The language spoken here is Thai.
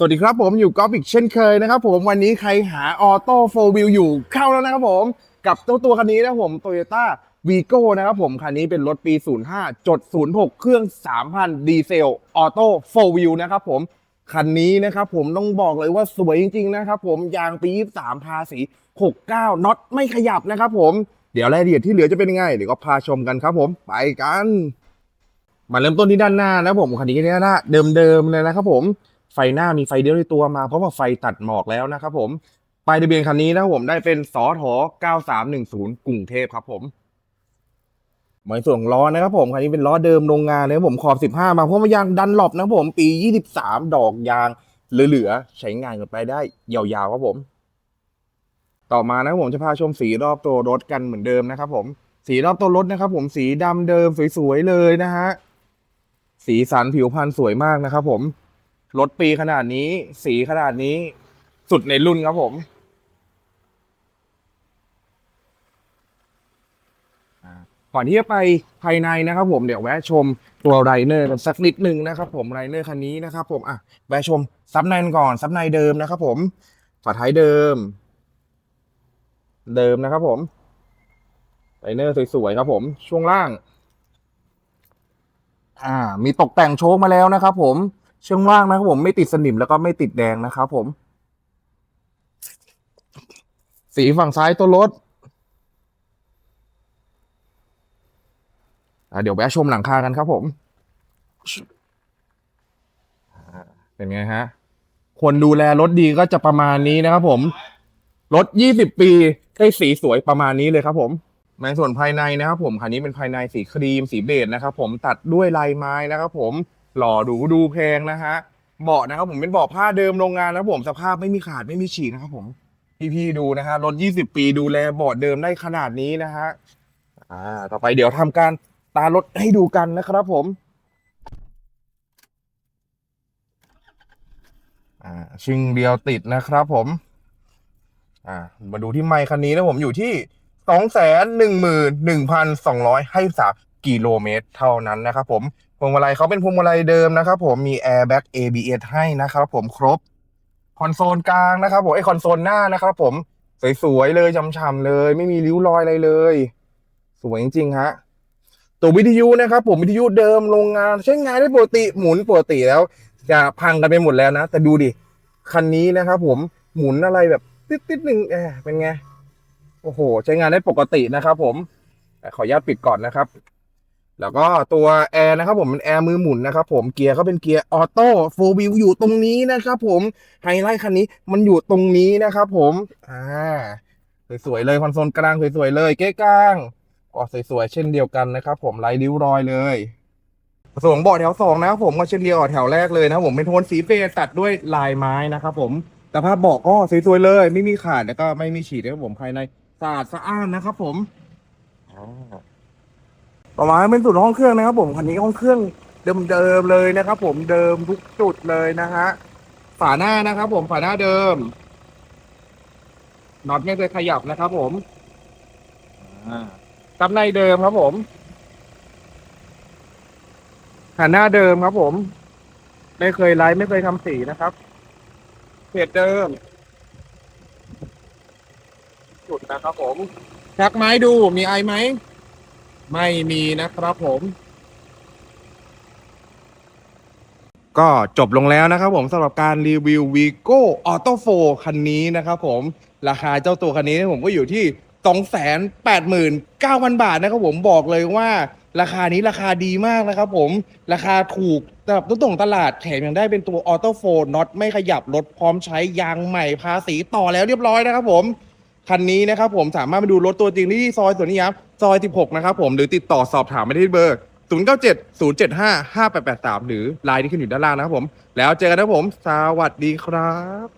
สวัสดีครับผมอยู่กอล์ฟอีกเช่นเคยนะครับผมวันนี้ใครหาออโต้โฟวิลอยู่เข้าแล้วนะครับผม กับเจ้าตัวคันนี้นะครับผม Toyota Vigo นะครับผม คันนี้เป็นรถปี 05จด06 เครื่อง 3,000 ดีเซลออโต้โฟวิลนะครับผม คันนี้นะครับผมต้องบอกเลยว่าสวยจริง ๆ นะครับผม ยางปี 23 ภาษี 69น็อตไม่ขยับนะครับผม เดี๋ยวรายละเอียดที่เหลือจะเป็นยังไงเดี๋ยวก็พาชมกันครับผมไปกัน มาเริ่มต้นที่ด้านหน้านะผมคันนี้ด้านหน้าเดิมๆเลยนะครับผม ไฟหน้ามีไฟเดียวในตัวมาเพราะว่าไฟตัดหมอกแล้วนะครับผมป้ายทะเบียนคันนี้นะผมได้เป็นสอทอ9310กรุงเทพครับผมหมายส่วนของล้อนะครับผมคันนี้เป็นล้อเดิมโรงงานนะครับผมขอบ 15 มาเพราะว่ายางดันหลบนะครับผมปี 23 ดอกยางเหลือๆใช้งานกันไปได้ยาวๆครับผม ต่อมานะผมจะพาชมสีรอบตัวรถกันเหมือนเดิมนะครับผมสีรอบตัวรถนะครับผมสีดำเดิมสวยๆเลยนะฮะสีสันผิวพรรณสวยมากนะครับผม รถปีขนาดนี้ สีขนาดนี้ สุดในรุ่นครับผมก่อนที่จะไปภายในนะครับผมเดี๋ยวแวะชมตัวไรเนอร์กันสักนิดหนึ่งนะครับผมไรเนอร์คันนี้นะครับผมอะแวะชมซับในก่อนซับในเดิมนะครับผมฝาท้ายเดิม เดิมนะครับผมไรเนอร์สวยๆครับผม ช่วงล่าง อ่า มีตกแต่งโชคมาแล้วนะครับผม ช่วงล่างนะครับผมไม่ติดสนิมแล้วก็ไม่ติดแดงนะครับผม สีฝั่งซ้ายตัวรถเดี๋ยวแวะชมหลังคากันครับผม เป็นไงฮะ คนดูแลรถดีก็จะประมาณนี้นะครับผม รถ 20 ปีได้สีสวยประมาณนี้เลยครับผมในส่วนภายในนะครับผมคันนี้เป็นภายในสีครีมสีเบจนะครับผมตัดด้วยลายไม้นะครับผม หล่อดูดูแพงนะฮะเบาะนะครับผมเป็นเบาะผ้าเดิมโรงงานนะครับผมสภาพไม่มีขาดไม่มีฉีกนะครับผมพี่ๆดูนะฮะรถ 20 ปีดูแลเบาะเดิมได้ขนาดนี้นะฮะอ่าต่อไปเดี๋ยวทำการตารถให้ดูกันนะครับผมอ่าชิงเดียวติดนะครับผมอ่ามาดูที่ไมค์คันนี้นะผมอยู่ที่สองแสนหนึ่งหมื่นหนึ่งพันสองร้อยให้สามกิโลเมตรเท่านั้นนะครับผม พวงมาลัยเขาเป็นพวงมาลัยเดิมนะครับผมมี airbag ABS ให้นะครับผมครบคอนโซลกลางนะครับผมไอคอนโซลหน้านะครับผมสวยๆเลยช่ำๆเลย ไม่มีริ้วรอยอะไรเลย สวยจริงๆฮะตัววิทยุนะครับ ผมวิทยุเดิมโรงงานใช้งานได้ปกติหมุนปกติแล้ว จะพังกันไปหมดแล้วนะ แต่ดูดิคันนี้นะครับผมหมุนอะไรแบบติดๆหนึ่งแอเป็นไง โอ้โห ใช้งานได้ปกตินะครับผมแต่ขออนุญาตปิดก่อนนะครับ แล้วก็ตัวแอร์นะครับผมเป็นแอร์มือหมุนนะครับผมเกียร์เขาเป็นเกียร์ออโต้โฟวิวอยู่ตรงนี้นะครับผมไฮไลท์คันนี้มันอยู่ตรงนี้นะครับผมอ่าสวยๆเลยคอนโซลกลางสวยๆเลยเก๊กลางก็สวยๆเช่นเดียวกันนะครับผมไร้ริ้วรอยเลยส่วนของเบาะแถวสองนะครับผมก็เช่นเดียวกับแถวแรกเลยนะครับผมเป็นโทนสีเบจตัดด้วยลายไม้นะครับผมแต่ภาพเบาะก็สวยๆเลย ไม่มีขาดแล้วก็ไม่มีฉีดนะครับผมภายในสะอาดสะอ้านนะครับผมอ่า ต่อมาเป็นส่วนห้องเครื่องนะครับ ผมคันนี้ห้องเครื่องเดิมๆเลยนะครับ ผมเดิมทุกจุดเลยนะฮะฝาหน้านะครับ ผมฝาหน้าเดิมน็อตไม่เคยขยับนะครับ ผมตับในเดิมครับ ผมหันหน้าเดิมครับ ผม ไม่เคยไลท์ไม่เคยทำสีนะครับเพจเดิม จุดนะครับ ผมชักไม้ดูมีไอไหม ไม่มีนะครับผม ก็จบลงแล้วนะครับผมสำหรับการรีวิว Vigo Auto 4คันนี้นะครับผม ราคาเจ้าตัวคันนี้ผมก็อยู่ที่ 289,000 บาทนะครับผมบอกเลยว่าราคานี้ราคาดีมากนะครับผมราคาถูกสำหรับตัวตรงตลาดแถมยังได้เป็นตัว Auto 4น็อตไม่ขยับรถพร้อมใช้ยางใหม่ภาษีต่อแล้วเรียบร้อยนะครับผม คันนี้นะครับผมสามารถมาดูรถตัวจริงที่ซอยสวนนิยามซอย 16 นะครับผมหรือติดต่อสอบถามไปที่เบอร์ 097 075 5883 หรือไลน์ที่ขึ้นอยู่ด้านล่างนะครับผม แล้วเจอกันนะครับผม สวัสดีครับ